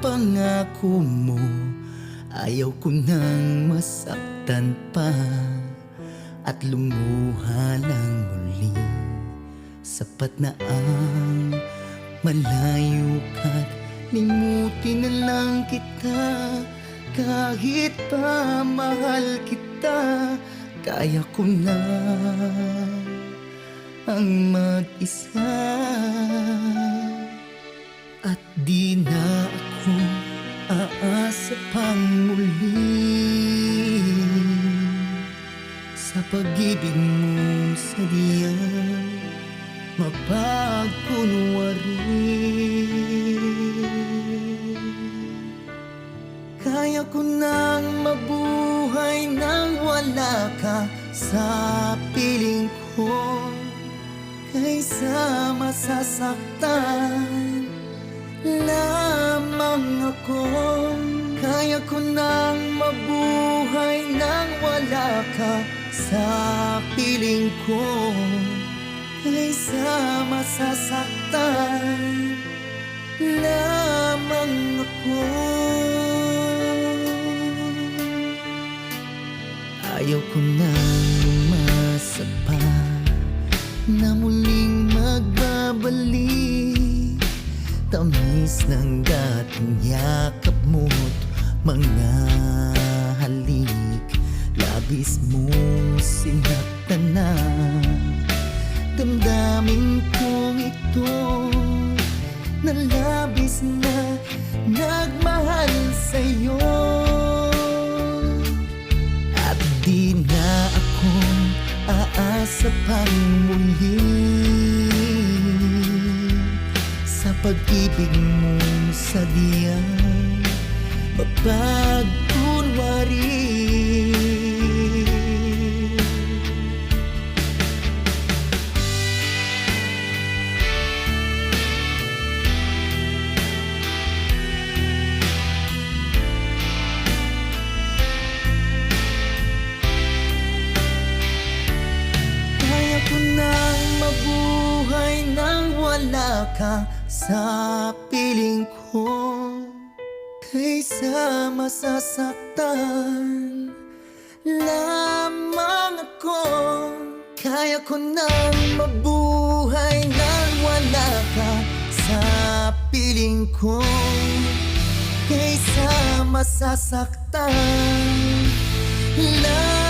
pangako mo. Ayaw ko nang masaktan pa. At lumuha lang muli. Sapat na ang malayo ka't Limutin na lang kita. Kahit pa mahal kita Kaya ko na ang mag-isa. At di na pag-ibig mo sa diyan mapagkunwari. Kaya ko nang mabuhay nang wala ka sa piling ko Kaysa masasaktan lamang ako. Kaya ko nang mabuhay nang wala ka sa piling ko Kaysa masasaktan lamang ako. Ayaw ko nang umasa pa Na muling magbabalik. Tamis ng dating yakap mo't mga Labis mong sinaktan na Damdamin kong ito Na na nagmahal sa'yo. At di na ako aasa pang muli. Sa pag-ibig mo sa diyang mapagkunwari sa piling ko Kaysa masasaktan. Lamang ako Kaya ko nang mabuhay nang wala ka sa piling ko. Kaysa masasaktan. Lamang